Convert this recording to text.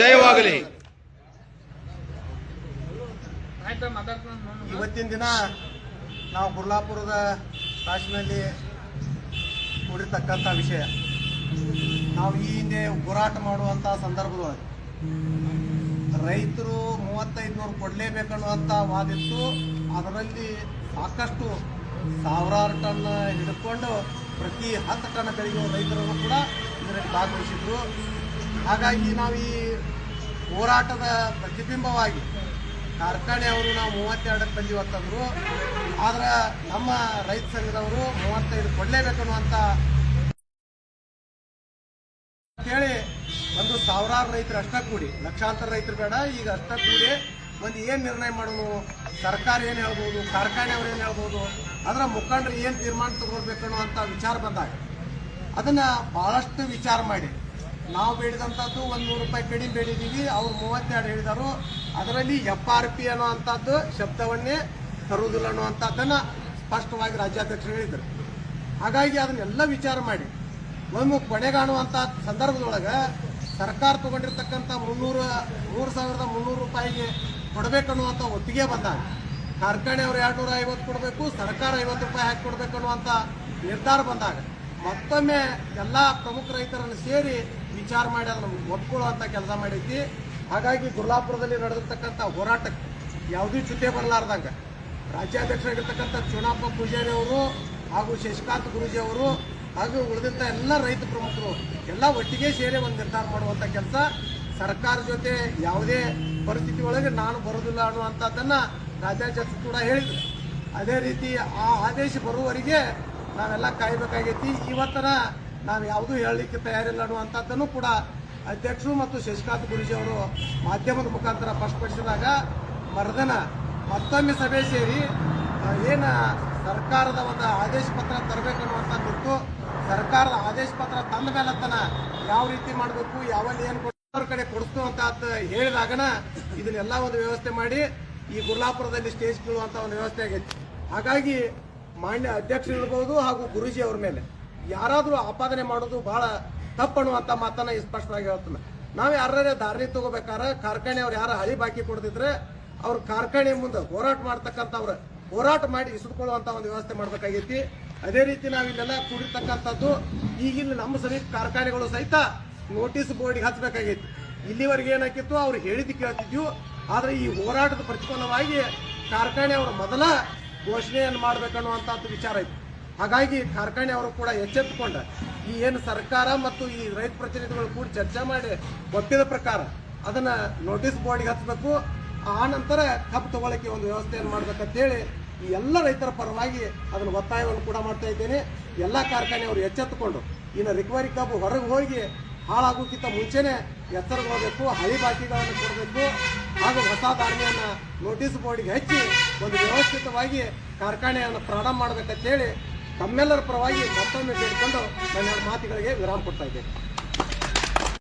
ಜಯವಾಗಲಿ. ಇವತ್ತಿನ ದಿನ ನಾವು ಗುರ್ಲಾಪುರದ ಕಾಶಿನಲ್ಲಿ ಕೂಡಿರ್ತಕ್ಕಂಥ ವಿಷಯ. ನಾವು ಈ ಹಿಂದೆ ಹೋರಾಟ ಮಾಡುವಂಥ ಸಂದರ್ಭದೊಳಗೆ ರೈತರು ಮೂವತ್ತೈದು ನೂರು ಕೊಡಲೇಬೇಕನ್ನುವಂಥ ವಾದಿತ್ತು. ಅದರಲ್ಲಿ ಸಾಕಷ್ಟು ಸಾವಿರಾರು ಟನ್ ಹಿಡ್ಕೊಂಡು ಪ್ರತಿ ಹತ್ತು ಟನ್ ಬೆಳೆಯುವ ರೈತರನ್ನು ಕೂಡ ಇದರಲ್ಲಿ ಭಾಗವಹಿಸಿದ್ರು. ಹಾಗಾಗಿ ನಾವು ಈ ಹೋರಾಟದ ಪ್ರತಿಬಿಂಬವಾಗಿ ಕಾರ್ಖಾನೆಯವರು ನಾವು ಮೂವತ್ತೆರಡಕ್ಕೆ ಬಂದೀವಿ ಅಂತಂದ್ರು. ಆದ್ರೆ ನಮ್ಮ ರೈತ ಸಂಘದವರು ಮೂವತ್ತೈದು ಕೊಡಲೇಬೇಕನ್ನುವಂಥ ಅಂತೇಳಿ ಒಂದು ಸಾವಿರಾರು ರೈತರು ಅಷ್ಟ ಕೂಡಿ, ಲಕ್ಷಾಂತರ ರೈತರು ಬೇಡ, ಈಗ ಅಷ್ಟ ಕೂಡಿ ಒಂದು ಏನು ನಿರ್ಣಯ ಮಾಡೋದು? ಸರ್ಕಾರ ಏನು ಹೇಳ್ಬೋದು? ಕಾರ್ಖಾನೆ ಅವ್ರು ಏನು ಹೇಳ್ಬೋದು? ಅದರ ಮುಖಂಡರು ಏನು ತೀರ್ಮಾನ ತಗೊಳ್ಬೇಕು ಅನ್ನುವಂಥ ವಿಚಾರ ಬಂದಾಗ, ಅದನ್ನ ಬಹಳಷ್ಟು ವಿಚಾರ ಮಾಡಿ. ನಾವು ಬೇಡಿದಂಥದ್ದು ಒಂದು ನೂರು ರೂಪಾಯಿ ಕಡಿಮೆ ಬೇಡಿದ್ದೀವಿ ಅವ್ರು ಮೂವತ್ತೆರಡು ಹೇಳಿದರು. ಅದರಲ್ಲಿ ಎಫ್ ಆರ್ ಪಿ ಅನ್ನುವಂಥದ್ದು, ಶಬ್ದವನ್ನೇ ತರುವುದಿಲ್ಲ ಅನ್ನುವಂಥದ್ದನ್ನು ಸ್ಪಷ್ಟವಾಗಿ ರಾಜ್ಯಾಧ್ಯಕ್ಷರು ಹೇಳಿದರು. ಹಾಗಾಗಿ ಅದನ್ನೆಲ್ಲ ವಿಚಾರ ಮಾಡಿ, ಒಂದು ಕೊನೆಗಾಣುವಂಥ ಸಂದರ್ಭದೊಳಗೆ ಸರ್ಕಾರ ತಗೊಂಡಿರ್ತಕ್ಕಂಥ ಮುನ್ನೂರು, ಮೂರು ಸಾವಿರದ ಮುನ್ನೂರು ರೂಪಾಯಿಗೆ ಕೊಡಬೇಕನ್ನುವಂಥ ಒತ್ತಿಗೆ ಬಂದಾಗ, ಕಾರ್ಖಾನೆ ಅವರು ಎರಡು ನೂರ ಐವತ್ತು ಕೊಡಬೇಕು, ಸರ್ಕಾರ ಐವತ್ತು ರೂಪಾಯಿ ಹಾಕಿ ಕೊಡಬೇಕು ಅನ್ನುವಂಥ ನಿರ್ಧಾರ ಬಂದಾಗ ಮತ್ತೊಮ್ಮೆ ಎಲ್ಲ ಪ್ರಮುಖ ರೈತರನ್ನು ಸೇರಿ ವಿಚಾರ ಮಾಡಿ ಅದನ್ನು ಒಪ್ಕೊಳ್ಳುವಂಥ ಕೆಲಸ ಮಾಡೈತಿ. ಹಾಗಾಗಿ ಗುರ್ಲಾಪುರದಲ್ಲಿ ನಡೆದಿರ್ತಕ್ಕಂಥ ಹೋರಾಟಕ್ಕೆ ಯಾವುದೇ ಜೊತೆ ಬರಲಾರ್ದಂಗ ರಾಜ್ಯಾಧ್ಯಕ್ಷರಾಗಿರ್ತಕ್ಕಂಥ ಚುನಾಪ ಪೂಜಾರಿ ಅವರು ಹಾಗೂ ಶಶಿಕಾಂತ್ ಗುರೂಜಿ ಅವರು ಹಾಗೂ ಉಳಿದಂಥ ಎಲ್ಲ ರೈತ ಪ್ರಮುಖರು ಎಲ್ಲ ಒಟ್ಟಿಗೆ ಸೇರಿ ಒಂದು ನಿರ್ಧಾರ ಮಾಡುವಂಥ ಕೆಲಸ. ಸರ್ಕಾರ ಜೊತೆ ಯಾವುದೇ ಪರಿಸ್ಥಿತಿ ಒಳಗೆ ನಾನು ಬರೋದಿಲ್ಲ ಅನ್ನುವಂಥದ್ದನ್ನು ರಾಜ್ಯಾಧ್ಯಕ್ಷರು ಕೂಡ ಹೇಳಿದರು. ಅದೇ ರೀತಿ ಆ ಆದೇಶ ಬರುವವರೆಗೆ ನಾವೆಲ್ಲ ಕಾಯಬೇಕಾಗೈತಿ. ಇವತ್ತರ ನಾವು ಯಾವುದೂ ಹೇಳಲಿಕ್ಕೆ ತಯಾರಿಲ್ಲ ಅನ್ನುವಂಥದ್ದನ್ನು ಕೂಡ ಅಧ್ಯಕ್ಷರು ಮತ್ತು ಶಶಿಕಾಂತ್ ಗುರೂಜಿ ಅವರು ಮಾಧ್ಯಮದ ಮುಖಾಂತರ ಸ್ಪಷ್ಟಪಡಿಸಿದಾಗ ಮರದನ ಮತ್ತೊಮ್ಮೆ ಸಭೆ ಸೇರಿ ಏನು ಸರ್ಕಾರದ ಒಂದು ಆದೇಶ ಪತ್ರ ತರಬೇಕನ್ನುವಂಥದ್ದಿತ್ತು ಸರ್ಕಾರದ ಆದೇಶ ಪತ್ರ ತಂದ ಮೇಲೆ ತನ ಯಾವ ರೀತಿ ಮಾಡಬೇಕು ಯಾವಲ್ಲಿ ಏನು ಅವ್ರ ಕಡೆ ಕೊಡಿಸ್ತು ಅಂತ ಹೇಳಿದಾಗನ ಇದನ್ನೆಲ್ಲ ಒಂದು ವ್ಯವಸ್ಥೆ ಮಾಡಿ ಈ ಗುರ್ಲಾಪುರದಲ್ಲಿ ಸ್ಟೇಜ್ ಕೀಳುವಂತ ಒಂದು ವ್ಯವಸ್ಥೆ ಆಗೈತಿ. ಹಾಗಾಗಿ ಮಾನ್ಯ ಅಧ್ಯಕ್ಷರು ಇರ್ಬೋದು ಹಾಗೂ ಗುರುಜಿ ಅವ್ರ ಮೇಲೆ. ಯಾರಾದರೂ ಆಪಾದನೆ ಮಾಡೋದು ಬಹಳ ತಪ್ಪನ್ನುವಂಥ ಮಾತನ್ನ ಸ್ಪಷ್ಟವಾಗಿ ಹೇಳ್ತಾನೆ. ನಾವು ಯಾರೇ ದಾರಿ ತಗೋಬೇಕಾದ್ರೆ ಕಾರ್ಖಾನೆ ಅವ್ರು ಯಾರು ಹಳಿ ಬಾಕಿ ಕೊಡ್ತಿದ್ರೆ ಅವ್ರ ಕಾರ್ಖಾನೆ ಮುಂದೆ ಹೋರಾಟ ಮಾಡ್ತಕ್ಕಂಥವ್ರ ಹೋರಾಟ ಮಾಡಿ ಇಸಿದುಕೊಳ್ಳುವಂಥ ಒಂದು ವ್ಯವಸ್ಥೆ ಮಾಡಬೇಕಾಗೈತಿ. ಅದೇ ರೀತಿ ನಾವು ಇಲ್ಲೆಲ್ಲ ಕೂಡಿರ್ತಕ್ಕಂಥದ್ದು ಈಗಿನ ನಮ್ಮ ಸಮೀಪ ಕಾರ್ಖಾನೆಗಳು ಸಹಿತ ನೋಟಿಸ್ ಬೋರ್ಡ್ಗೆ ಹಚ್ಚಬೇಕಾಗೈತಿ ಇಲ್ಲಿವರೆಗೆ ಏನಾಕಿತ್ತು ಅವ್ರು ಹೇಳಿದ್ದು ಕೇಳ್ತಿದ್ವು. ಆದರೆ ಈ ಹೋರಾಟದ ಪ್ರತಿಫಲವಾಗಿ ಕಾರ್ಖಾನೆ ಅವರ ಮೊದಲ ಘೋಷಣೆಯನ್ನು ಮಾಡ್ಬೇಕನ್ನುವಂಥದ್ದು ವಿಚಾರ ಐತಿ ಹಾಗಾಗಿ ಕಾರ್ಖಾನೆ ಅವರು ಕೂಡ ಎಚ್ಚೆತ್ತುಕೊಂಡ ಈ ಏನು ಸರ್ಕಾರ ಮತ್ತು ಈ ರೈತ ಪ್ರತಿನಿಧಿಗಳು ಕೂಡ ಚರ್ಚೆ ಮಾಡಿ ಒಪ್ಪಿದ ಪ್ರಕಾರ ಅದನ್ನ ನೋಟಿಸ್ ಬೋರ್ಡ್ಗೆ ಹಚ್ಚಬೇಕು. ಆ ನಂತರ ಕಬ್ಬು ತಗೊಳ್ಳಕ್ಕೆ ಒಂದು ವ್ಯವಸ್ಥೆಯನ್ನು ಮಾಡ್ಬೇಕಂತೇಳಿ ಈ ಎಲ್ಲ ರೈತರ ಪರವಾಗಿ ಅದನ್ನು ಒತ್ತಾಯವನ್ನು ಕೂಡ ಮಾಡ್ತಾ ಇದ್ದೇನೆ. ಎಲ್ಲ ಕಾರ್ಖಾನೆಯವರು ಎಚ್ಚೆತ್ತುಕೊಂಡು ಇನ್ನು ರಿಕವರಿ ಕಬ್ಬು ಹೊರಗೆ ಹೋಗಿ ಹಾಳಾಗೋಕ್ಕಿಂತ ಮುಂಚೆನೆ ಹೋಗಬೇಕು, ಹಳಿ ಬಾಕಿಗಳನ್ನು ಕೊಡಬೇಕು, ಹಾಗೂ ಹೊಸ ಧಾರಣೆಯನ್ನು ನೋಟಿಸ್ ಬೋರ್ಡಿಗೆ ಹಚ್ಚಿ ಒಂದು ವ್ಯವಸ್ಥಿತವಾಗಿ ಕಾರ್ಖಾನೆಯನ್ನು ಪ್ರಾರಂಭ ಮಾಡಬೇಕಂತೇಳಿ ತಮ್ಮೆಲ್ಲರ ಪರವಾಗಿ ಮತ್ತೊಮ್ಮೆ ಕೇಳಿಕೊಂಡು ನನ್ನ ಮಾತುಗಳಿಗೆ ವಿರಾಮ ಕೊಡ್ತಾ ಇದ್ದೇನೆ.